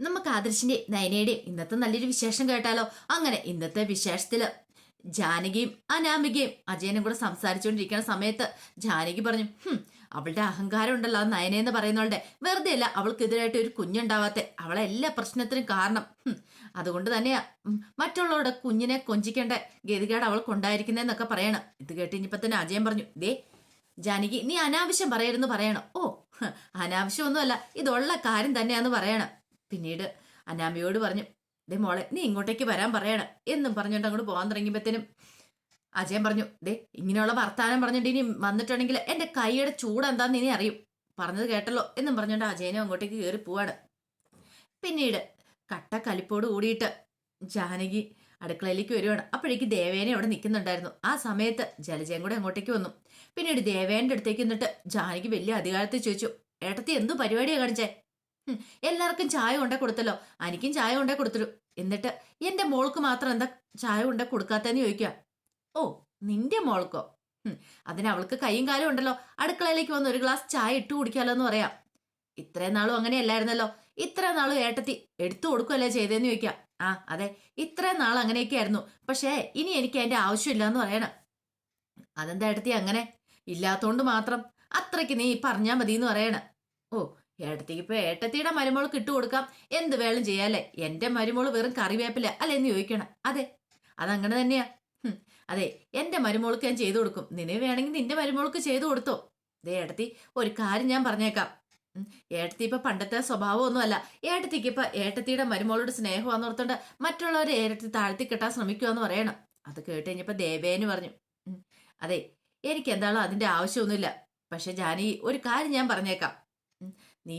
നമുക്ക് ആദർശിന്റെ നയനയുടെയും ഇന്നത്തെ നല്ലൊരു വിശേഷം കേട്ടാലോ? അങ്ങനെ ഇന്നത്തെ വിശേഷത്തിൽ ജാനകിയും അനാമികയും അജയനും കൂടെ സംസാരിച്ചുകൊണ്ടിരിക്കുന്ന സമയത്ത് ജാനകി പറഞ്ഞു "ഹും, അവളുടെ അഹങ്കാരം ഉണ്ടല്ലോ നയന എന്ന് പറയുന്നവളുടെ. വെറുതെ അല്ല അവൾക്കെതിരായിട്ട് ഒരു കുഞ്ഞുണ്ടാവാത്തെ. അവളെ എല്ലാ പ്രശ്നത്തിനും കാരണം. അതുകൊണ്ട് തന്നെയാ മറ്റുള്ളവരുടെ കുഞ്ഞിനെ കൊഞ്ചിക്കേണ്ട ഗതികേട് അവൾക്കുണ്ടായിരിക്കുന്നതെന്നൊക്കെ പറയണം. ഇത് കേട്ട് ഇനിയിപ്പോ തന്നെ അജയൻ പറഞ്ഞു ദേ ജാനകി നീ അനാവശ്യം പറയരുന്ന് പറയണം. ഓ അനാവശ്യമൊന്നുമല്ല ഇതുള്ള കാര്യം തന്നെയാന്ന് പറയണം. പിന്നീട് അനാമിയോട് പറഞ്ഞു ദേ മോളെ നീ ഇങ്ങോട്ടേക്ക് വരാൻ പറയണം. എന്നും പറഞ്ഞുകൊണ്ട് അങ്ങോട്ട് പോകാൻ തുടങ്ങിയപ്പോഴത്തേനും അജയൻ പറഞ്ഞു ദേ ഇങ്ങനെയുള്ള വർത്താനം പറഞ്ഞിട്ട് ഇനി വന്നിട്ടുണ്ടെങ്കിൽ എന്റെ കൈയുടെ ചൂട് എന്താന്ന് ഇനി അറിയും. പറഞ്ഞത് കേട്ടല്ലോ? എന്നും പറഞ്ഞുകൊണ്ട് അജയനും അങ്ങോട്ടേക്ക് കയറി പോവാണ്. പിന്നീട് കട്ട കലിപ്പോട് കൂടിയിട്ട് ജാനകി അടുക്കളയിലേക്ക് വരുവാണ്. അപ്പോഴേക്ക് ദേവേനെ അവിടെ നിൽക്കുന്നുണ്ടായിരുന്നു. ആ സമയത്ത് ജലജയൻ കൂടെ അങ്ങോട്ടേക്ക് വന്നു. പിന്നീട് ദേവേന്റെ അടുത്തേക്ക് നിന്നിട്ട് ജാനകി വലിയ അധികാരത്തിൽ ചോദിച്ചു ഏട്ടത്തി എന്തു പരിപാടിയാണ് കാണിച്ചേ? എല്ലാവർക്കും ചായ കൊണ്ടേ കൊടുത്തല്ലോ. എനിക്കും ചായ കൊണ്ടേ കൊടുത്തു എന്നിട്ട് എന്റെ മോൾക്ക് മാത്രം എന്താ ചായ കൊണ്ടേ കൊടുക്കാത്തെന്ന് ചോദിക്കുക ഓ നിന്റെ മോൾക്കോ? അതിന് അവൾക്ക് കൈയും കാലും ഉണ്ടല്ലോ. അടുക്കളയിലേക്ക് വന്ന് ഒരു ഗ്ലാസ് ചായ ഇട്ട് കുടിക്കാലോ എന്ന് പറയാം. ഇത്രയും നാളും അങ്ങനെയല്ലായിരുന്നല്ലോ. ഇത്രയും നാളും ഏട്ടത്തി എടുത്തു കൊടുക്കുമല്ലേ ചെയ്തേന്ന് ചോദിക്കാം ആ അതെ ഇത്രയും നാൾ അങ്ങനെയൊക്കെ ആയിരുന്നു പക്ഷേ ഇനി എനിക്ക് അതിന്റെ ആവശ്യമില്ല എന്ന് പറയണം. അതെന്താ ഏട്ടത്തി അങ്ങനെ? ഇല്ലാത്തോണ്ട് മാത്രം. അത്രയ്ക്ക് നീ പറഞ്ഞാൽ മതി എന്ന് പറയണം. ഓ ഏട്ടത്തിക്ക് ഇപ്പൊ ഏട്ടത്തിയുടെ മരുമോൾക്ക് ഇട്ട് കൊടുക്കാം. എന്ത് വേണം ചെയ്യാല്ലേ എന്റെ മരുമോൾ വെറും കറിവേപ്പില അല്ലെ എന്ന് ചോദിക്കണം. അതെ അതങ്ങനെ തന്നെയാ. അതെ എന്റെ മരുമോൾക്ക് ഞാൻ ചെയ്തു കൊടുക്കും. നിന്നെ വേണമെങ്കിൽ നിന്റെ മരുമോൾക്ക് ചെയ്തു കൊടുത്തോ. ദേ ഏട്ടത്തി ഒരു കാര്യം ഞാൻ പറഞ്ഞേക്കാം. ഏട്ടത്തി ഇപ്പൊ പണ്ടത്തെ സ്വഭാവമൊന്നുമല്ല. ഏട്ടത്തിക്ക് ഇപ്പൊ ഏട്ടത്തിയുടെ മരുമോളോട് സ്നേഹമാന്ന് ഓർത്തോണ്ട് മറ്റുള്ളവരെ ഏട്ടത്തി താഴ്ത്തി കെട്ടാൻ ശ്രമിക്കുമെന്ന് പറയണം. അത് കേട്ട് കഴിഞ്ഞപ്പോ ദേവേന് പറഞ്ഞു. അതെ എനിക്ക് എന്താണോ അതിന്റെ ആവശ്യമൊന്നുമില്ല. പക്ഷെ ജാനി ഒരു കാര്യം ഞാൻ പറഞ്ഞേക്കാം. നീ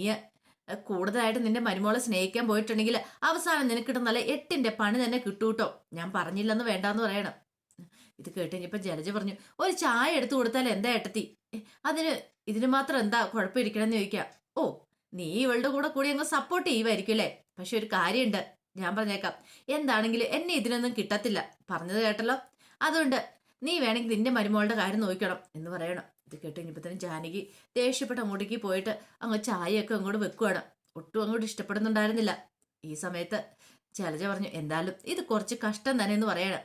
കൂടുതലായിട്ട് നിന്റെ മരുമോളെ സ്നേഹിക്കാൻ പോയിട്ടുണ്ടെങ്കിൽ അവസാനം നിനക്ക് കിട്ടുന്ന എട്ടിന്റെ പണി തന്നെ കിട്ടൂട്ടോ. ഞാൻ പറഞ്ഞില്ലെന്ന് വേണ്ടാന്ന് പറയണം. ഇത് കേട്ട് കഴിഞ്ഞപ്പോ ജലജ പറഞ്ഞു ഒരു ചായ എടുത്തു കൊടുത്താൽ എന്താ ഏട്ടത്തി? ഏ, അതിന് ഇതിന് മാത്രം എന്താ കുഴപ്പമിരിക്കണമെന്ന് ചോദിക്കാം. ഓ നീ ഇവളുടെ കൂടെ കൂടി അങ്ങ് സപ്പോർട്ട് ചെയ്യുമായിരിക്കും അല്ലേ? പക്ഷെ ഒരു കാര്യമുണ്ട് ഞാൻ പറഞ്ഞേക്കാം. എന്താണെങ്കിലും എന്നെ ഇതിനൊന്നും കിട്ടത്തില്ല. പറഞ്ഞത് കേട്ടല്ലോ? അതുകൊണ്ട് നീ വേണമെങ്കിൽ നിന്റെ മരുമോളുടെ കാര്യം നോക്കണം എന്ന് പറയണം. ഇത് കേട്ട് കഴിഞ്ഞപ്പോൾ തന്നെ ജാനകി ദേഷ്യപ്പെട്ട് അങ്ങോട്ടേക്ക് പോയിട്ട് അങ്ങ് ചായയൊക്കെ അങ്ങോട്ട് വെക്കുവാണ്. ഒട്ടും അങ്ങോട്ട് ഇഷ്ടപ്പെടുന്നുണ്ടായിരുന്നില്ല. ഈ സമയത്ത് ചലജ പറഞ്ഞു എന്തായാലും ഇത് കുറച്ച് കഷ്ടം തന്നെ എന്ന് പറയണം.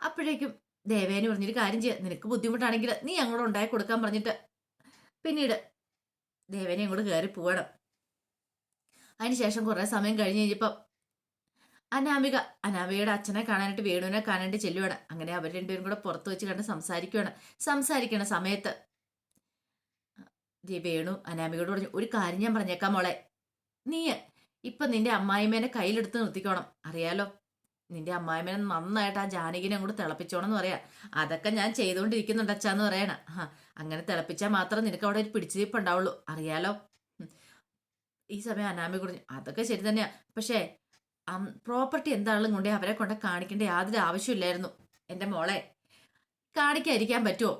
അപ്പോഴേക്കും ദേവേനെ പറഞ്ഞൊരു കാര്യം ചെയ്യാം. നിനക്ക് ബുദ്ധിമുട്ടാണെങ്കിൽ നീ അങ്ങോട്ട് ഉണ്ടായി കൊടുക്കാൻ പറഞ്ഞിട്ട്. പിന്നീട് ദേവേനെ അങ്ങോട്ട് കയറി പോവണം. അതിനുശേഷം കുറേ സമയം കഴിഞ്ഞ് കഴിഞ്ഞപ്പം അനാമിക അനാമികയുടെ അച്ഛനെ കാണാനായിട്ട് വേണുവിനെ കാണാനായിട്ട് ചെല്ലുവാണ്. അങ്ങനെ അവർ രണ്ടുപേരും കൂടെ പുറത്ത് വെച്ച് കണ്ട് സംസാരിക്കുകയാണ് സംസാരിക്കണ സമയത്ത് വേണു അനാമികയോട് പറഞ്ഞു ഒരു കാര്യം ഞാൻ പറഞ്ഞേക്കാം മോളെ. നീ ഇപ്പൊ നിന്റെ അമ്മായിമേനെ കയ്യിലെടുത്ത് നിർത്തിക്കോണം. അറിയാലോ? നിന്റെ അമ്മായിമേനെ നന്നായിട്ട് ആ ജാനകിനെ അങ്ങോട്ട് തിളപ്പിച്ചോണം എന്ന് പറയാ. അതൊക്കെ ഞാൻ ചെയ്തുകൊണ്ടിരിക്കുന്നുണ്ട് അച്ഛാന്ന് പറയണ. അങ്ങനെ തിളപ്പിച്ചാൽ മാത്രം നിനക്ക് അവിടെ ഒരു പിടിച്ചിരിപ്പുണ്ടാവുള്ളൂ. അറിയാലോ? ഈ സമയം അനാമി കുറഞ്ഞു അതൊക്കെ ശരി തന്നെയാ. പക്ഷേ പ്രോപ്പർട്ടി എന്താണെങ്കിലും കൊണ്ടേ അവരെ കൊണ്ട് കാണിക്കേണ്ട യാതൊരു ആവശ്യമില്ലായിരുന്നു. എന്റെ മോളെ കാണിക്കാതിരിക്കാൻ പറ്റുമോ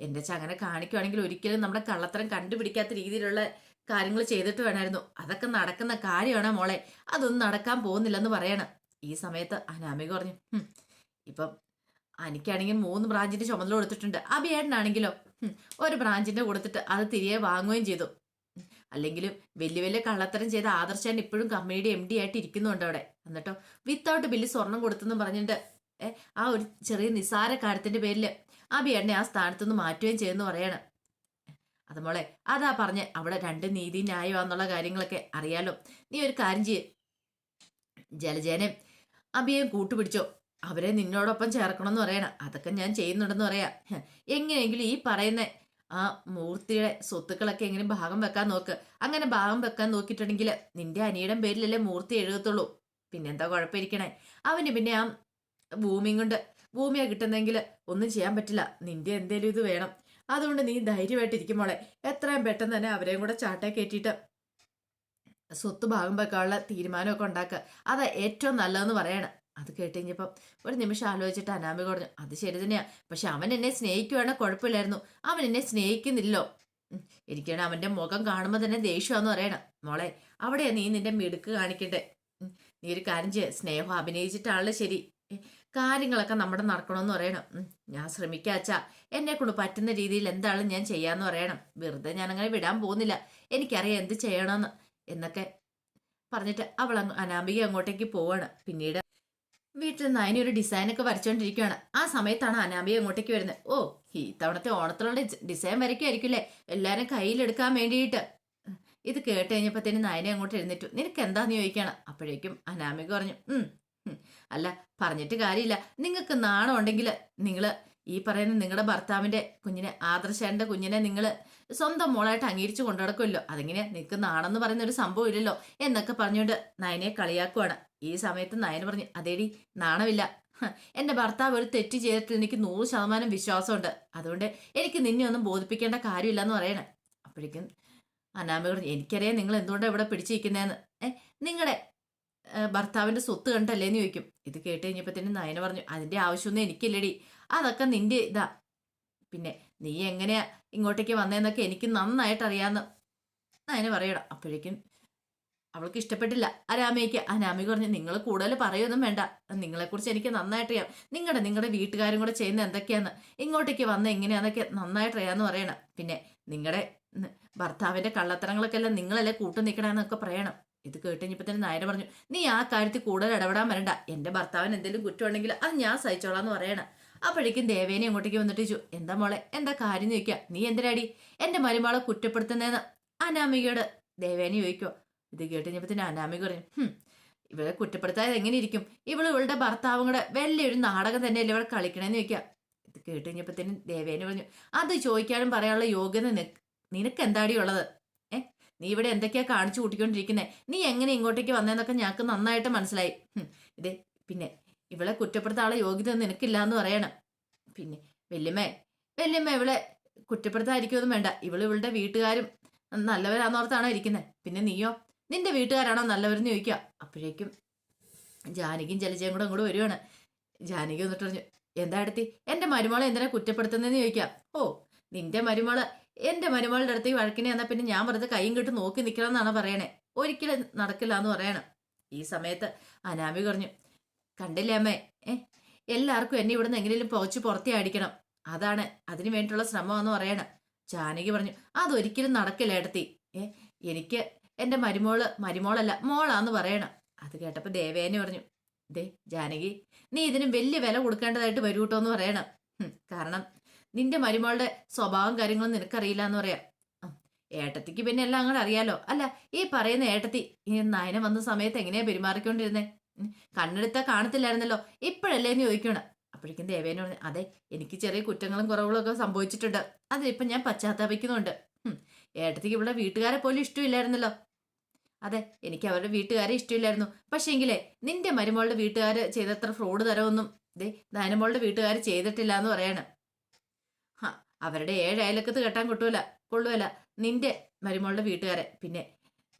എന്റെ അച്ഛൻ അങ്ങനെ കാണിക്കുവാണെങ്കിൽ ഒരിക്കലും നമ്മുടെ കള്ളത്തരം കണ്ടുപിടിക്കാത്ത രീതിയിലുള്ള കാര്യങ്ങൾ ചെയ്തിട്ട് വേണമായിരുന്നു. അതൊക്കെ നടക്കുന്ന കാര്യമാണ് മോളെ? അതൊന്നും നടക്കാൻ പോകുന്നില്ലെന്ന് പറയണം. ഈ സമയത്ത് അനാമിക പറഞ്ഞു "ഹും, ഇപ്പം എനിക്കാണെങ്കിൽ മൂന്ന് ബ്രാഞ്ചിന്റെ ചുമതല കൊടുത്തിട്ടുണ്ട്. അഭിയേട്ടനാണെങ്കിലോ ഹും, ഒരു ബ്രാഞ്ചിന്റെ കൊടുത്തിട്ട് അത് തിരികെ വാങ്ങുകയും ചെയ്തു. അല്ലെങ്കിലും വലിയ വലിയ കള്ളത്തരം ചെയ്ത ആദർശാൻ ഇപ്പോഴും കമ്പനിയുടെ എം ഡി ആയിട്ട് ഇരിക്കുന്നുണ്ട് അവിടെ. എന്നിട്ടോ വിത്തൗട്ട് ബില്ല് സ്വർണം കൊടുത്തെന്നും പറഞ്ഞിട്ട് ആ ഒരു ചെറിയ നിസാര കാര്യത്തിന്റെ പേരിൽ അഭിയേട്ടനെ ആ സ്ഥാനത്തുനിന്ന് മാറ്റുകയും ചെയ്യുമെന്ന് പറയാണ്. അത് മോളെ അതാ പറഞ്ഞ് അവിടെ രണ്ട് നീതി ന്യായമാന്നുള്ള കാര്യങ്ങളൊക്കെ അറിയാലോ. നീ ഒരു കാര്യം ചെയ്യ്. ജലജേനെ അബിയെ കൂട്ടുപിടിച്ചോ. അവരെ നിന്നോടൊപ്പം ചേർക്കണമെന്ന് പറയണം. അതൊക്കെ ഞാൻ ചെയ്യുന്നുണ്ടെന്ന് പറയാം. എങ്ങനെയെങ്കിലും ഈ പറയുന്ന ആ മൂർത്തിയുടെ സ്വത്തുക്കളൊക്കെ എങ്ങനെ ഭാഗം വെക്കാൻ നോക്ക്. അങ്ങനെ ഭാഗം വെക്കാൻ നോക്കിയിട്ടുണ്ടെങ്കിൽ നിന്റെ അനിയുടെ പേരിലല്ലേ മൂർത്തി എഴുതത്തുള്ളൂ. പിന്നെന്താ കുഴപ്പമിരിക്കണേ? അവന് പിന്നെ ആ ഭൂമിയും കൊണ്ട് ഭൂമിയാ കിട്ടുന്നെങ്കിൽ ഒന്നും ചെയ്യാൻ പറ്റില്ല. നിന്റെ എന്തേലും ഇത് വേണം. അതുകൊണ്ട് നീ ധൈര്യമായിട്ടിരിക്കും മോളെ. എത്രയും പെട്ടെന്ന് തന്നെ അവരെയും കൂടെ ചാട്ടേ കയറ്റിയിട്ട് സ്വത്ത് ഭാഗം വെക്കാനുള്ള തീരുമാനമൊക്കെ ഉണ്ടാക്കുക അതാ ഏറ്റവും നല്ലതെന്ന് പറയണം. അത് കേട്ട് ഒരു നിമിഷം ആലോചിച്ചിട്ട് അനാമിക പറഞ്ഞു അത് ശരി തന്നെയാ. പക്ഷെ അവൻ എന്നെ സ്നേഹിക്കുവാണെ കുഴപ്പമില്ലായിരുന്നു. അവൻ എന്നെ സ്നേഹിക്കുന്നില്ലോ എനിക്കാണ് അവന്റെ മുഖം കാണുമ്പോൾ തന്നെ ദേഷ്യമാണെന്ന് പറയണം. മോളെ അവിടെയാ നീ നിന്റെ മിടുക്ക് കാണിക്കട്ടെ നീ ഒരു കാര്യം ചെയ്യ. സ്നേഹം അഭിനയിച്ചിട്ടാണല്ലോ ശരി. കാര്യങ്ങളൊക്കെ നമ്മുടെ നടക്കണമെന്ന് പറയണം. ഞാൻ ശ്രമിക്കാച്ച എന്നെ കൊണ്ട് പറ്റുന്ന രീതിയിൽ എന്താണ് ഞാൻ ചെയ്യാന്ന് പറയണം. വെറുതെ ഞാൻ അങ്ങനെ വിടാൻ പോകുന്നില്ല. എനിക്കറിയാം എന്ത് ചെയ്യണമെന്ന് എന്നൊക്കെ പറഞ്ഞിട്ട് അവൾ അനാമിക അങ്ങോട്ടേക്ക് പോവാണ്. പിന്നീട് വീട്ടിൽ നയനി ഒരു ഡിസൈനൊക്കെ വരച്ചോണ്ടിരിക്കുകയാണ് ആ സമയത്താണ് അനാമിയ അങ്ങോട്ടേക്ക് വരുന്നത്. ഓ ഈ തവണത്തെ ഓണത്തിലുള്ള ഡിസൈൻ വരയ്ക്കുമായിരിക്കില്ലേ എല്ലാരും കയ്യിലെടുക്കാൻ വേണ്ടിയിട്ട്. ഇത് കേട്ട് കഴിഞ്ഞപ്പോഴത്തേന് നയനെ അങ്ങോട്ട് എഴുന്നേറ്റു. നിനക്ക് എന്താന്ന് ചോദിക്കാണ്? അപ്പോഴേക്കും അനാമിക പറഞ്ഞു. അല്ല പറഞ്ഞിട്ട് കാര്യമില്ല. നിങ്ങൾക്ക് നാണം ഉണ്ടെങ്കിൽ നിങ്ങൾ ഈ പറയുന്ന നിങ്ങളുടെ ഭർത്താവിന്റെ കുഞ്ഞിനെ ആദർശേന്റെ കുഞ്ഞിനെ നിങ്ങൾ സ്വന്തം മോളായിട്ട് അംഗീകരിച്ചു കൊണ്ടുനടക്കുമല്ലോ അതിങ്ങനെ നിനക്ക് നാണെന്ന് പറയുന്ന ഒരു സംഭവം ഇല്ലല്ലോ എന്നൊക്കെ പറഞ്ഞുകൊണ്ട് നയനെ കളിയാക്കുവാണ്. ഈ സമയത്ത് നയന് പറഞ്ഞു അതേടി നാണമില്ല. എന്റെ ഭർത്താവ് ഒരു തെറ്റ് ചെയ്തിട്ട് എനിക്ക് നൂറ് ശതമാനം വിശ്വാസമുണ്ട്. അതുകൊണ്ട് എനിക്ക് നിന്നെ ഒന്നും ബോധിപ്പിക്കേണ്ട കാര്യമില്ല എന്ന് പറയണേ. അപ്പോഴേക്കും അനാമ പറഞ്ഞു എനിക്കറിയാം നിങ്ങൾ എന്തുകൊണ്ടാണ് ഇവിടെ പിടിച്ചിരിക്കുന്നതെന്ന് ഏഹ് നിങ്ങളുടെ ഭർത്താവിന്റെ സ്വത്ത് കണ്ടല്ലേന്ന് ചോദിക്കും. ഇത് കേട്ട് കഴിഞ്ഞപ്പോഴത്തേനും നയന പറഞ്ഞു അതിന്റെ ആവശ്യമൊന്നും എനിക്കില്ലടി. അതൊക്കെ നിന്റെ ഇതാ. പിന്നെ നീ എങ്ങനെയാ ഇങ്ങോട്ടേക്ക് വന്നതെന്നൊക്കെ എനിക്ക് നന്നായിട്ട് അറിയാന്ന്. നയന പറയണം. അപ്പോഴേക്കും അവൾക്ക് ഇഷ്ടപ്പെട്ടില്ല. ആ രാമയ്ക്ക് ആ അനാമിക പറഞ്ഞു നിങ്ങൾ കൂടുതൽ പറയൊന്നും വേണ്ട. നിങ്ങളെക്കുറിച്ച് എനിക്ക് നന്നായിട്ട് അറിയാം നിങ്ങളുടെ നിങ്ങളുടെ വീട്ടുകാരും കൂടെ ചെയ്യുന്ന എന്തൊക്കെയാന്ന്? ഇങ്ങോട്ടേക്ക് വന്ന എങ്ങനെയാന്നൊക്കെ നന്നായിട്ട് അറിയാന്ന് പറയണം. പിന്നെ നിങ്ങളുടെ ഭർത്താവിന്റെ കള്ളത്തരങ്ങളൊക്കെ എല്ലാം നിങ്ങളല്ലേ കൂട്ടു നിൽക്കണമെന്നൊക്കെ പറയണം. ഇത് കേട്ട് തന്നെ നായർ പറഞ്ഞു നീ ആ കാര്യത്തിൽ കൂടുതൽ ഇടപെടാൻ വരണ്ട. എന്റെ ഭർത്താവിന് എന്തെങ്കിലും കുറ്റമുണ്ടെങ്കിൽ അത് ഞാൻ സഹിച്ചോളാം എന്ന് പറയണം. അപ്പോഴേക്കും ദേവേനെ അങ്ങോട്ടേക്ക് വന്നിട്ട് ചോ എന്താ മോളെ എന്താ കാര്യം ചോദിക്കുക നീ എന്തിനാടി എന്റെ മരുമകളെ കുറ്റപ്പെടുത്തുന്നതെന്ന് അനാമികയോട് ദേവേനെ ചോദിക്കോ ഇത് കേട്ട് കഴിഞ്ഞപ്പോൾ തന്നെ അനാമിക പറഞ്ഞു "ഹും, ഇവളെ കുറ്റപ്പെടുത്താതെ എങ്ങനെ ഇരിക്കും? ഇവൾ ഇവളുടെ ഭർത്താവും കൂടെ വലിയൊരു നാടകം തന്നെയല്ലേ ഇവളെ കളിക്കണേന്ന് ചോദിക്കാം. ഇത് കേട്ട് കഴിഞ്ഞപ്പോഴത്തേനും ദേവേനെ പറഞ്ഞു അത് ചോദിക്കാനും പറയാനുള്ള യോഗ്യത നിനക്ക് എന്താടി ഉള്ളത്? നീ ഇവിടെ എന്തൊക്കെയാ കാണിച്ചു കൂട്ടിക്കൊണ്ടിരിക്കുന്നത് നീ എങ്ങനെ ഇങ്ങോട്ടേക്ക് വന്നതെന്നൊക്കെ ഞങ്ങൾക്ക് നന്നായിട്ട് മനസ്സിലായി. ഇത് പിന്നെ ഇവളെ കുറ്റപ്പെടുത്താനുള്ള യോഗ്യത നിനക്കില്ല എന്ന് പറയണം. പിന്നെ വല്യമ്മേ വല്യമ്മ ഇവളെ കുറ്റപ്പെടുത്താതിരിക്കുമൊന്നും വേണ്ട. ഇവൾ ഇവളുടെ വീട്ടുകാരും നല്ലവരാന്നോർത്താണോ ഇരിക്കുന്നത് പിന്നെ നീയോ? നിന്റെ വീട്ടുകാരാണോ നല്ലവരെന്ന് ചോദിക്കുക. അപ്പോഴേക്കും ജാനകിയും ജലജയും കൂടെ അങ്ങോട്ട് വരുവാണ്. ജാനകി വന്നിട്ട് പറഞ്ഞു എന്താ അടുത്തി എന്റെ മരുമോളെ എന്തിനാ കുറ്റപ്പെടുത്തുന്നതെന്ന് ചോദിക്കാം ഓ നിന്റെ മരുമകൾ എന്റെ മരുമകളുടെ അടുത്ത് ഈ വഴക്കിനെ എന്നാ പിന്നെ ഞാൻ വെറുതെ കൈയും കെട്ട് നോക്കി നിൽക്കണം എന്നാണ് പറയണേ? ഒരിക്കലും നടക്കില്ല എന്ന് പറയണം. ഈ സമയത്ത് അനാമി പറഞ്ഞു കണ്ടില്ലേ അമ്മേ ഏ എല്ലാവർക്കും എന്നെ ഇവിടുന്ന് എങ്ങനെയും പുകച്ച് പുറത്തേ അടിക്കണം. അതാണ് അതിനു വേണ്ടിയിട്ടുള്ള ശ്രമമെന്ന് പറയണം. ജാനകി പറഞ്ഞു അതൊരിക്കലും നടക്കില്ല ഏട്ടത്തി. ഏ എനിക്ക് എന്റെ മരുമോൾ മരുമോളല്ല മോളാന്ന് പറയണം. അത് കേട്ടപ്പോൾ ദേവേനെ പറഞ്ഞു ദേ ജാനകി നീ ഇതിന് വലിയ വില കൊടുക്കേണ്ടതായിട്ട് വരൂട്ടോ എന്ന് പറയണം. കാരണം നിന്റെ മരുമകളുടെ സ്വഭാവം കാര്യങ്ങളും നിനക്കറിയില്ല എന്ന് പറയാം ഏട്ടത്തിക്ക് പിന്നെ എല്ലാം അങ്ങോട്ട് അറിയാലോ. അല്ല ഈ പറയുന്ന ഏട്ടത്തി നയന വന്ന സമയത്ത് എങ്ങനെയാ പെരുമാറിക്കൊണ്ടിരുന്നേ? കണ്ണെടുത്താ കാണത്തില്ലായിരുന്നല്ലോ. ഇപ്പോഴല്ലേ എന്ന് ചോദിക്കണം. അപ്പോഴേക്കും ദേവേനെ അതെ എനിക്ക് ചെറിയ കുറ്റങ്ങളും കുറവുകളും ഒക്കെ സംഭവിച്ചിട്ടുണ്ട്. അതിലിപ്പം ഞാൻ പശ്ചാത്താപിക്കുന്നുണ്ട്. ഏട്ടത്തിക്ക് ഇവിടെ വീട്ടുകാരെ പോലും ഇഷ്ടമില്ലായിരുന്നല്ലോ. അതെ എനിക്ക് അവരുടെ വീട്ടുകാരെ ഇഷ്ടമില്ലായിരുന്നു. പക്ഷേ എങ്കിലേ നിന്റെ മരുമോളുടെ വീട്ടുകാർ ചെയ്തത്ര ഫ്രോഡ് തരമൊന്നും ദേ ദാനമോളുടെ വീട്ടുകാർ ചെയ്തിട്ടില്ല എന്ന് പറയാണ്. അവരുടെ ഏഴ് അയലക്കത്ത് കെട്ടാൻ കൊട്ടുമല്ല കൊള്ളുമല്ല നിന്റെ മരുമോളുടെ വീട്ടുകാരെ പിന്നെ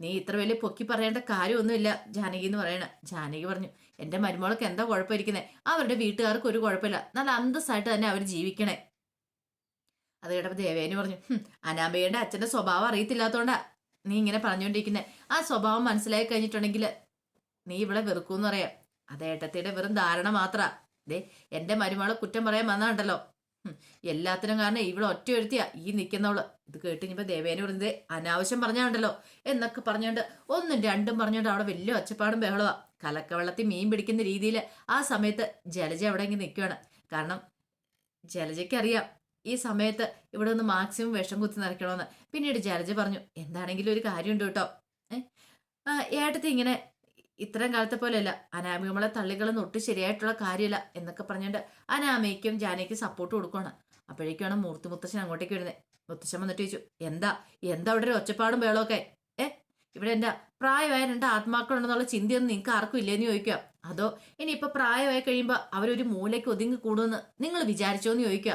നീ ഇത്ര വലിയ പൊക്കി പറയേണ്ട കാര്യമൊന്നുമില്ല ജാനകി എന്ന് പറയണ. ജാനകി പറഞ്ഞു എന്റെ മരുമകൾക്ക് എന്താ കുഴപ്പമിരിക്കുന്നത് അവരുടെ വീട്ടുകാർക്ക് ഒരു കുഴപ്പമില്ല. നല്ല അന്തസ്സായിട്ട് തന്നെ അവർ ജീവിക്കണേ. അത് കേട്ടപ്പോൾ ദേവേനി പറഞ്ഞു അനാമ്പയുടെ അച്ഛന്റെ സ്വഭാവം അറിയത്തില്ലാത്തോണ്ടാ നീ ഇങ്ങനെ പറഞ്ഞുകൊണ്ടിരിക്കുന്നത് ആ സ്വഭാവം മനസ്സിലായി കഴിഞ്ഞിട്ടുണ്ടെങ്കിൽ നീ ഇവിടെ വെറുക്കൂന്ന് പറയാം. അത് ഏട്ടത്തിയുടെ വെറും ധാരണ മാത്ര. ദേ എന്റെ മരുമകളെ കുറ്റം പറയാൻ വന്നാണ്ടല്ലോ എല്ലാത്തിനും കാരണം ഇവിടെ ഒറ്റ ഒരുത്തിയാ ഈ നിൽക്കുന്നവൾ ഇത് കേട്ട് കഴിഞ്ഞപ്പോ ദേവേനെ പറയുന്നത് അനാവശ്യം പറഞ്ഞാണ്ടല്ലോ എന്നൊക്കെ പറഞ്ഞുകൊണ്ട് ഒന്നും രണ്ടും പറഞ്ഞുകൊണ്ട് അവിടെ വലിയ ഒച്ചപ്പാടും ബഹളവാ. കലക്കവെള്ളത്തിൽ മീൻ പിടിക്കുന്ന രീതിയിൽ ആ സമയത്ത് ജലജ അവിടെ ഇങ്ങനെ നിൽക്കുകയാണ് കാരണം ജലജയ്ക്ക് അറിയാം ഈ സമയത്ത് ഇവിടെ ഒന്ന് മാക്സിമം വിഷം കുത്തി നിറയ്ക്കണമെന്ന് പിന്നീട് ജലജ പറഞ്ഞു എന്താണെങ്കിലും ഒരു കാര്യമുണ്ട് കേട്ടോ. ഏഹ് ഏട്ടത്തി ഇങ്ങനെ ഇത്രയും കാലത്തെ പോലെയല്ല. അനാമികമളെ തള്ളികളൊന്നും ഒട്ടും ശരിയായിട്ടുള്ള കാര്യമില്ല എന്നൊക്കെ പറഞ്ഞുകൊണ്ട് അനാമയ്ക്കും ജാനയ്ക്കും സപ്പോർട്ട് കൊടുക്കുകയാണ് അപ്പോഴേക്കാണ് മൂർത്തി മുത്തശ്ശൻ അങ്ങോട്ടേക്ക് വരുന്നത് മുത്തശ്ശൻ വന്നിട്ട് ചോദിച്ചു എന്താ? എന്താ അവിടെ ഒരു ഒച്ചപ്പാടും വേളമൊക്കെ ഏ ഇവിടെ എന്റെ പ്രായമായ രണ്ട് ആത്മാക്കളുണ്ടെന്നുള്ള ചിന്തയൊന്നും നിങ്ങൾക്ക് ആർക്കും ഇല്ലേന്ന് ചോദിക്കുക. അതോ ഇനിയിപ്പോൾ പ്രായമായി കഴിയുമ്പോൾ അവരൊരു മൂലയ്ക്ക് ഒതുങ്ങി കൂടുമെന്ന് നിങ്ങൾ വിചാരിച്ചോന്ന് ചോദിക്കുക.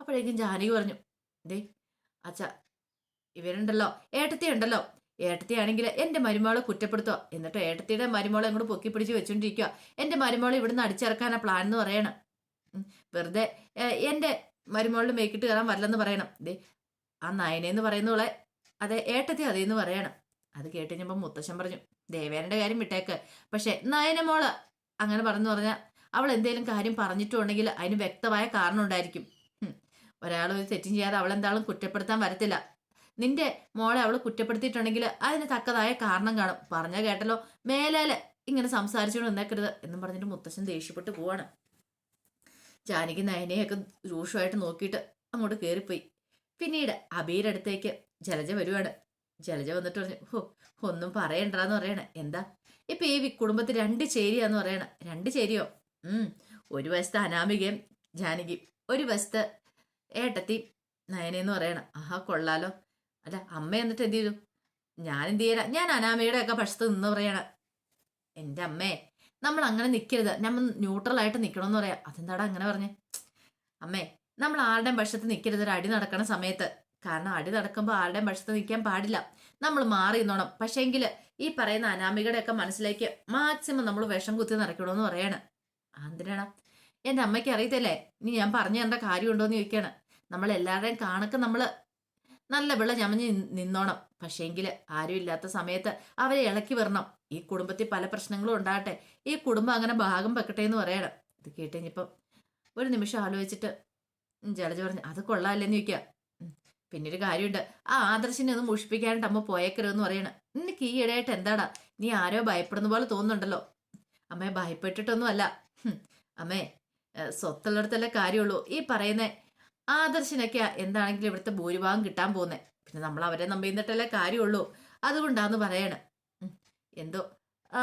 അപ്പോഴേക്കും ജാനകി പറഞ്ഞു ദേ അച്ഛ ഇവരുണ്ടല്ലോ ഏട്ടത്തി ഉണ്ടല്ലോ ഏട്ടത്തി ആണെങ്കിൽ എന്റെ മരുമോളെ കുറ്റപ്പെടുത്തുക. എന്നിട്ട് ഏട്ടത്തിയുടെ മരുമോളെ അങ്ങോട്ട് പൊക്കി പിടിച്ച് വെച്ചോണ്ടിരിക്കുക. എന്റെ മരുമോളെ ഇവിടുന്ന് അടിച്ചിറക്കാനാ പ്ലാൻ എന്ന് പറയണം. വെറുതെ എന്റെ മരുമോളിൽ മേക്കിട്ട് കയറാൻ വരില്ലെന്ന് പറയണം. ദേ ആ നയനെന്ന് പറയുന്നോളെ അതെ ഏട്ടത്തി അതേന്ന് പറയണം. അത് കേട്ട് കഴിഞ്ഞപ്പോൾ മുത്തശ്ശൻ പറഞ്ഞു ദേവേനന്റെ കാര്യം വിട്ടേക്ക്. പക്ഷെ നയനമോൾ അങ്ങനെ പറഞ്ഞു പറഞ്ഞാൽ അവൾ എന്തെങ്കിലും കാര്യം പറഞ്ഞിട്ടുണ്ടെങ്കിൽ അതിന് വ്യക്തമായ കാരണം ഉണ്ടായിരിക്കും. ഒരാൾ ഒരു തെറ്റും ചെയ്യാതെ അവളെന്താളും കുറ്റപ്പെടുത്താൻ വരത്തില്ല. നിന്റെ മോളെ അവൾ കുറ്റപ്പെടുത്തിയിട്ടുണ്ടെങ്കിൽ അതിന് തക്കതായ കാരണം കാണും. പറഞ്ഞ കേട്ടല്ലോ. മേലാൽ ഇങ്ങനെ സംസാരിച്ചുകൊണ്ട് നിന്നേക്കരുത് എന്നും പറഞ്ഞിട്ട് മുത്തശ്ശൻ ദേഷ്യപ്പെട്ട് പോവാണ്. ജാനകി നയനയൊക്കെ രൂക്ഷമായിട്ട് നോക്കിയിട്ട് അങ്ങോട്ട് കയറിപ്പോയി പിന്നീട് അബിയുടെ അടുത്തേക്ക് ജലജ വരുവാണ്. ജലജ വന്നിട്ട് പറഞ്ഞു ഹോ ഒന്നും പറയണ്ടെന്ന് പറയണ. എന്താ? ഇപ്പൊ ഈ കുടുംബത്തിൽ രണ്ട് ചേരിയാന്ന് പറയണ. രണ്ട് ചേരിയോ? ഉം. ഒരു വശത്ത് അനാമികയും ജാനകി ഒരു വശത്ത് ഏട്ടത്തി നയനെന്ന് പറയണം. ആഹാ കൊള്ളാലോ. അല്ല അമ്മ എന്നിട്ട് എന്ത് ചെയ്തു? ഞാൻ എന്ത് ചെയ്യാനാ ഞാൻ അനാമയുടെ ഒക്കെ പക്ഷത്ത് നിന്ന് പറയണ എന്റെ അമ്മേ നമ്മൾ അങ്ങനെ നിൽക്കരുത് നമ്മൾ ന്യൂട്രലായിട്ട് നിൽക്കണമെന്ന് പറയാം. അതെന്താടാ അങ്ങനെ പറഞ്ഞേ? അമ്മേ നമ്മൾ ആരുടെയും പക്ഷത്ത് നിൽക്കരുത് ഒരു അടി നടക്കണ സമയത്ത്. കാരണം അടി നടക്കുമ്പോൾ ആരുടെയും പക്ഷത്ത് നിൽക്കാൻ പാടില്ല. നമ്മൾ മാറി നിന്നോണം. പക്ഷേങ്കിൽ ഈ പറയുന്ന അനാമികയുടെ ഒക്കെ മനസ്സിലേക്ക് മാക്സിമം നമ്മൾ വിഷം കുത്തി നടക്കണമെന്ന് പറയാണ്. എന്തിനാണ്? എന്റെ അമ്മയ്ക്ക് അറിയത്തില്ലേ? ഇനി ഞാൻ പറഞ്ഞു തരേണ്ട കാര്യമുണ്ടോ എന്ന് ചോദിക്കുകയാണ് നമ്മൾ എല്ലാവരുടെയും കാണക്ക് നമ്മൾ നല്ല വിള ഞമഞ്ഞ് നി- നിന്നോണം. പക്ഷേങ്കിൽ ആരും ഇല്ലാത്ത സമയത്ത് അവരെ ഇളക്കി വരണം. ഈ കുടുംബത്തിൽ പല പ്രശ്നങ്ങളും ഉണ്ടാകട്ടെ. ഈ കുടുംബം അങ്ങനെ ഭാഗം വെക്കട്ടെ എന്ന് പറയണം. ഇത് കേട്ടിപ്പം ഒരു നിമിഷം ആലോചിച്ചിട്ട് ജലജ പറഞ്ഞു അത് കൊള്ളാമല്ലെന്ന് ചോദിക്കുക പിന്നൊരു കാര്യമുണ്ട്. ആ ആദർശിനെ ഒന്ന് മുഷിപ്പിക്കാനായിട്ട് അമ്മ പോയേക്കരുതെന്ന് പറയണം. നിനക്ക് ഈ ഇടയായിട്ട് എന്താടാ? നീ ആരോ ഭയപ്പെടുന്ന പോലെ തോന്നുന്നുണ്ടല്ലോ. അമ്മയെ ഭയപ്പെട്ടിട്ടൊന്നുമല്ല. അമ്മേ സ്വത്തുള്ളിടത്തല്ലേ കാര്യമുള്ളൂ. ഈ പറയുന്ന ആദർശിനൊക്കെ എന്താണെങ്കിലും ഇവിടുത്തെ ഭൂരിഭാഗം കിട്ടാൻ പോകുന്നത് പിന്നെ നമ്മൾ അവരെ നമ്പിന്നിട്ടല്ലേ കാര്യമുള്ളൂ. അതുകൊണ്ടാന്ന് പറയണ്. എന്തോ ആ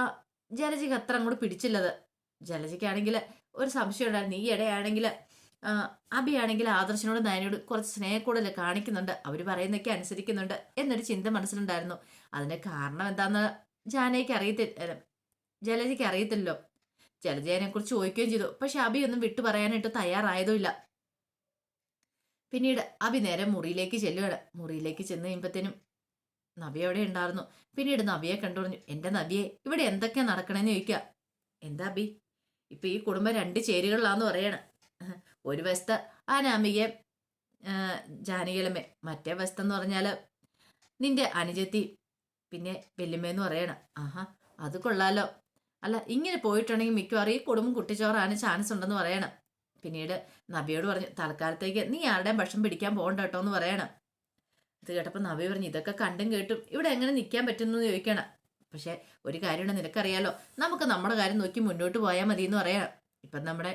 ജലജിക്ക് അത്ര അങ്ങോട്ട് പിടിച്ചില്ലത്. ജലജിക്കാണെങ്കിൽ ഒരു സംശയം ഉണ്ടായിരുന്നു ഈ ഇടയാണെങ്കിൽ അബിയാണെങ്കിൽ ആദർശനോട് നയനോട് കുറച്ച് സ്നേഹക്കൂടൽ കാണിക്കുന്നുണ്ട്. അവർ പറയുന്നൊക്കെ അനുസരിക്കുന്നുണ്ട് എന്നൊരു ചിന്ത മനസ്സിലുണ്ടായിരുന്നു. അതിന് കാരണം എന്താന്ന് ജാനയ്ക്ക് അറിയത്തില്ല ജലജിക്ക് അറിയത്തില്ലല്ലോ. ജലജയനെ കുറിച്ച് ചോദിക്കുകയും ചെയ്തു. പക്ഷെ അബി ഒന്നും വിട്ടു പറയാനായിട്ട് തയ്യാറായതുമില്ല പിന്നീട് അബി നേരെ മുറിയിലേക്ക് ചെല്ലുകയാണ്. മുറിയിലേക്ക് ചെന്ന് കഴിയുമ്പത്തേനും നബി അവിടെ ഉണ്ടായിരുന്നു. പിന്നീട് നബിയെ കണ്ടു പറഞ്ഞു എന്റെ നബിയെ ഇവിടെ എന്തൊക്കെയാ നടക്കണേന്ന് ചോദിക്കുക. എന്താ അബി ഇപ്പൊ ഈ കുടുംബം രണ്ട് ചേരികളിലാന്ന് പറയണ. ഒരു വശത്ത് അനാമിക ജാനകിലമ്മ മറ്റേ വശത്തെന്ന് പറഞ്ഞാൽ നിന്റെ അനുജത്തി പിന്നെ വെല്ലുമ്മയെന്ന് പറയണ. ആഹാ അത് കൊള്ളാലോ. അല്ല ഇങ്ങനെ പോയിട്ടുണ്ടെങ്കിൽ മിക്കവാറും ഈ കുടുംബം കുട്ടിച്ചോറാണ് ചാൻസ് ഉണ്ടെന്ന് പറയണം. പിന്നീട് നബിയോട് പറഞ്ഞു തൽക്കാലത്തേക്ക് നീ ആരുടെയും ഭക്ഷണം പിടിക്കാൻ പോകണ്ട കേട്ടോ എന്ന് പറയണം. ഇത് കേട്ടപ്പോൾ നബി പറഞ്ഞു ഇതൊക്കെ കണ്ടും കേട്ടും ഇവിടെ എങ്ങനെ നിൽക്കാൻ പറ്റുന്നു എന്ന് ചോദിക്കണം പക്ഷെ ഒരു കാര്യമുണ്ട് നിനക്കറിയാലോ നമുക്ക് നമ്മുടെ കാര്യം നോക്കി മുന്നോട്ട് പോയാൽ മതി എന്ന് പറയണം. ഇപ്പം നമ്മുടെ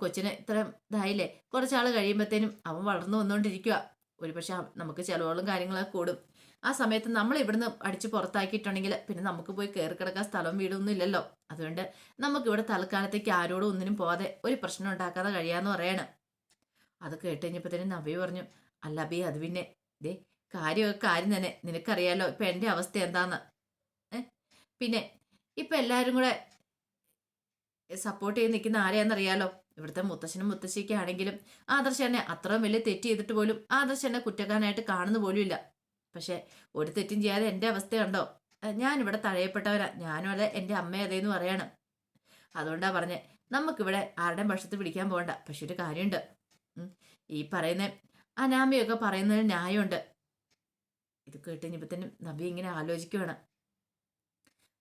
കൊച്ചിനെ ഇത്ര ഇതായില്ലേ കുറച്ചാൾ കഴിയുമ്പോഴത്തേനും അവൻ വളർന്നു വന്നുകൊണ്ടിരിക്കുക ഒരു പക്ഷെ നമുക്ക് ചിലവുകളും കാര്യങ്ങളൊക്കെ കൂടും. ആ സമയത്ത് നമ്മൾ ഇവിടുന്ന് അടിച്ച് പുറത്താക്കിയിട്ടുണ്ടെങ്കിൽ പിന്നെ നമുക്ക് പോയി കയറി കിടക്കാൻ സ്ഥലവും വീടൊന്നും ഇല്ലല്ലോ. അതുകൊണ്ട് നമുക്ക് ഇവിടെ തൽക്കാലത്തേക്ക് ആരോടും ഒന്നിനും പോകാതെ ഒരു പ്രശ്നം ഉണ്ടാക്കാതെ കഴിയാന്ന് പറയാണ്. അത് കേട്ട് കഴിഞ്ഞപ്പോഴത്തേനും നബി പറഞ്ഞു അല്ല അബി അത് പിന്നെ ദേ കാര്യമൊക്കെ കാര്യം തന്നെ. നിനക്കറിയാലോ ഇപ്പൊ എന്റെ അവസ്ഥ എന്താന്ന്? പിന്നെ ഇപ്പൊ എല്ലാരും കൂടെ സപ്പോർട്ട് ചെയ്ത് നിൽക്കുന്ന ആരെയാണെന്നറിയാലോ? ഇവിടുത്തെ മുത്തശ്ശനും മുത്തശ്ശിക്കാണെങ്കിലും ആദർശനെ അത്രയും വലിയ തെറ്റ് ചെയ്തിട്ട് പോലും ആദർശനെ കുറ്റക്കാനായിട്ട് കാണുന്ന പോലും ഇല്ല പക്ഷെ ഒരു തെറ്റും ചെയ്യാതെ എന്റെ അവസ്ഥ കണ്ടോ? ഏ, ഞാനിവിടെ തഴയപ്പെട്ടവരാ. ഞാനും അതെ എന്റെ അമ്മ അതേന്ന് പറയാണ്. അതുകൊണ്ടാ പറഞ്ഞേ നമുക്കിവിടെ ആരുടെയും പക്ഷത്ത് പിടിക്കാൻ പോകണ്ട. പക്ഷെ ഒരു കാര്യമുണ്ട്. ഈ പറയുന്ന അനാമിയൊക്കെ പറയുന്നതിന് ന്യായമുണ്ട്. ഇത് കേട്ട് കഴിഞ്ഞപ്പോഴത്തേനും നബി ഇങ്ങനെ ആലോചിക്കുവാണ്.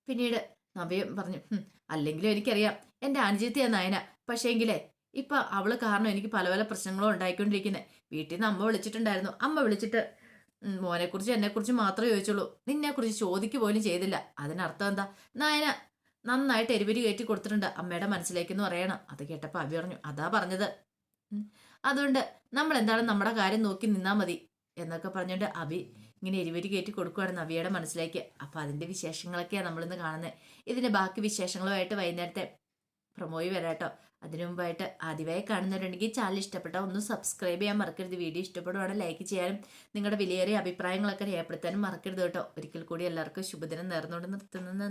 പിന്നീട് നബി പറഞ്ഞു "ഹും, അല്ലെങ്കിലും എനിക്കറിയാം. എന്റെ അനുജിത്തിയാ നയന. പക്ഷേങ്കിലേ ഇപ്പൊ അവൾ കാരണം എനിക്ക് പല പല പ്രശ്നങ്ങളും ഉണ്ടായിക്കൊണ്ടിരിക്കുന്നത് വീട്ടിൽ നിന്ന് അമ്മ വിളിച്ചിട്ടുണ്ടായിരുന്നു. അമ്മ വിളിച്ചിട്ട് മോനെക്കുറിച്ച് എന്നെക്കുറിച്ച് മാത്രമേ ചോദിച്ചുള്ളൂ. നിന്നെക്കുറിച്ച് ചോദിക്കു പോലും ചെയ്തില്ല. അതിനർത്ഥം എന്താ? നായന നന്നായിട്ട് എരിപിരി കയറ്റി കൊടുത്തിട്ടുണ്ട്. അമ്മയുടെ മനസ്സിലേക്കെന്ന് പറയണം. അത് കേട്ടപ്പോൾ അവി പറഞ്ഞു അതാ പറഞ്ഞത്. അതുകൊണ്ട് നമ്മൾ എന്താണ് നമ്മുടെ കാര്യം നോക്കി നിന്നാ മതി. എന്നൊക്കെ പറഞ്ഞുകൊണ്ട് അബി ഇങ്ങനെ എരിവരി കയറ്റി കൊടുക്കുകയാണ് നവിയുടെ മനസ്സിലേക്ക്. അപ്പൊ അതിന്റെ വിശേഷങ്ങളൊക്കെയാണ് നമ്മളിന്ന് കാണുന്നത് ഇതിന്റെ ബാക്കി വിശേഷങ്ങളുമായിട്ട് വൈകുന്നേരത്തെ പ്രൊമോയി വരാട്ടോ. അതിനു മുമ്പായിട്ട് ആദ്യമായി കാണുന്നവരുണ്ടെങ്കിൽ ചാനൽ ഇഷ്ടപ്പെട്ട ഒന്ന് സബ്സ്ക്രൈബ് ചെയ്യാൻ മറക്കരുത്. വീഡിയോ ഇഷ്ടപ്പെടുവാണെങ്കിൽ ലൈക്ക് ചെയ്യാനും നിങ്ങളുടെ വിലയേറിയ അഭിപ്രായങ്ങളൊക്കെ രേഖപ്പെടുത്താനും മറക്കരുത് കേട്ടോ. ഒരിക്കൽ കൂടി എല്ലാവർക്കും ശുഭദിനം നേർന്നുകൊണ്ട് നിർത്തുന്നത്